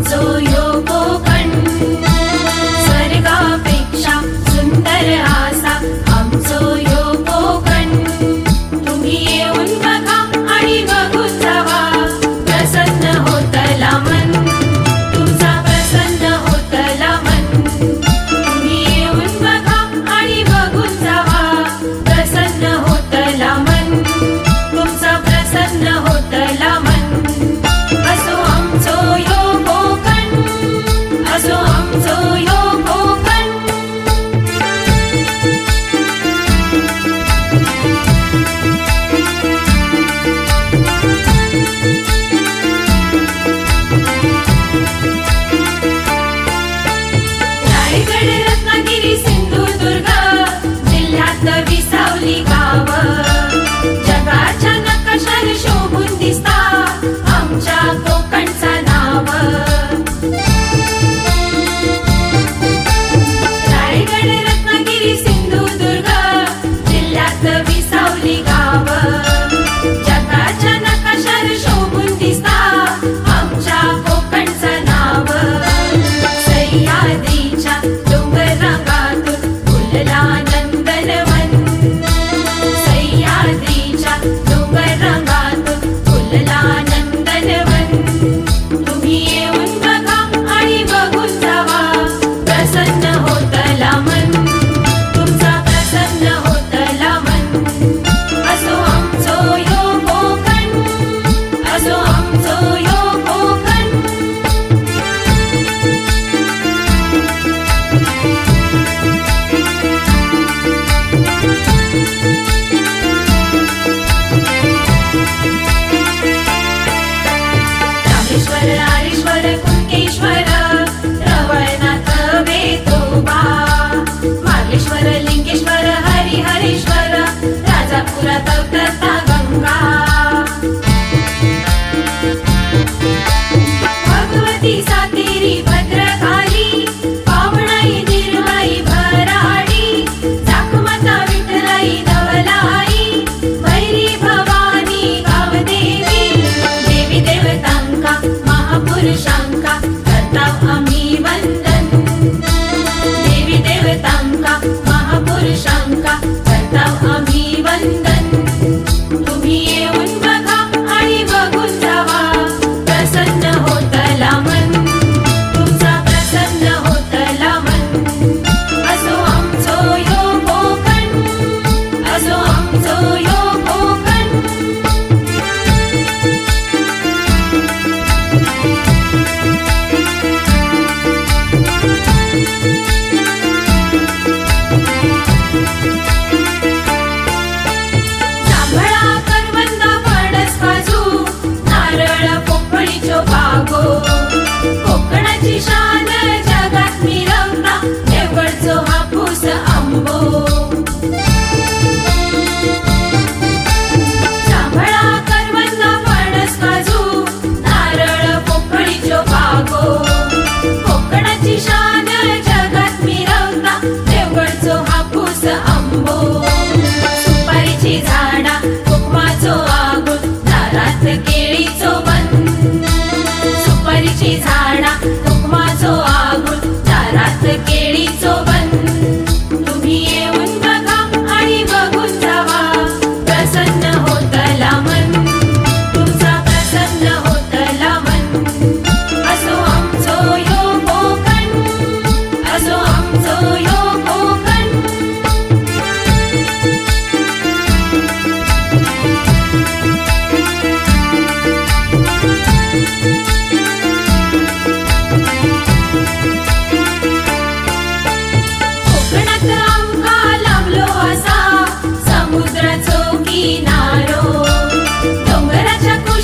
so you. ಸಾಗೋ ಕೊಕ್ಕಣ ದಿಶಾ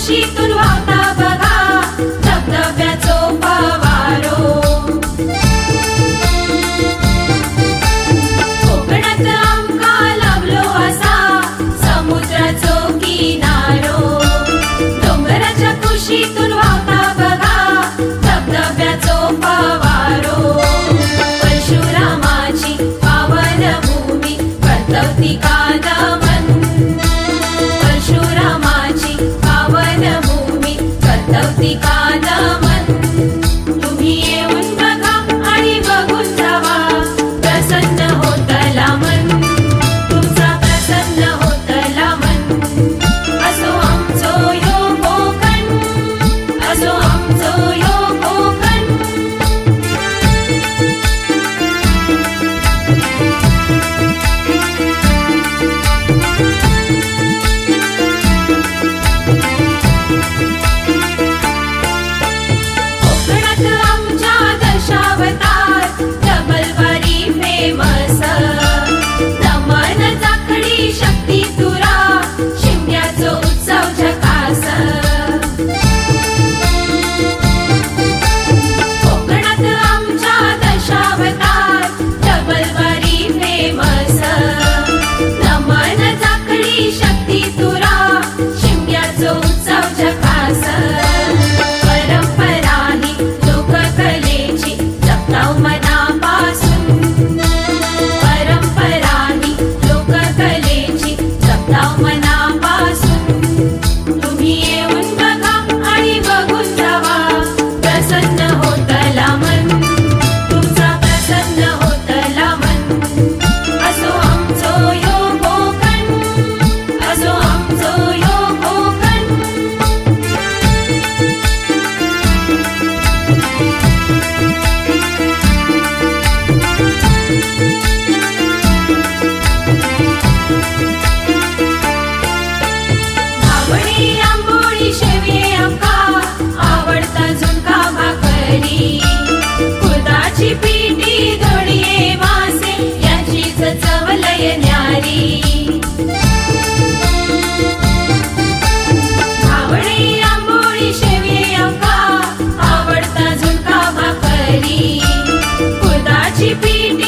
काशीतून वाहता बघा धबधब्याचो पवारो. कोकणात आमका लाभलो असा समुद्राचो किनारो. डोंगराच्या कुशीतून Chipini.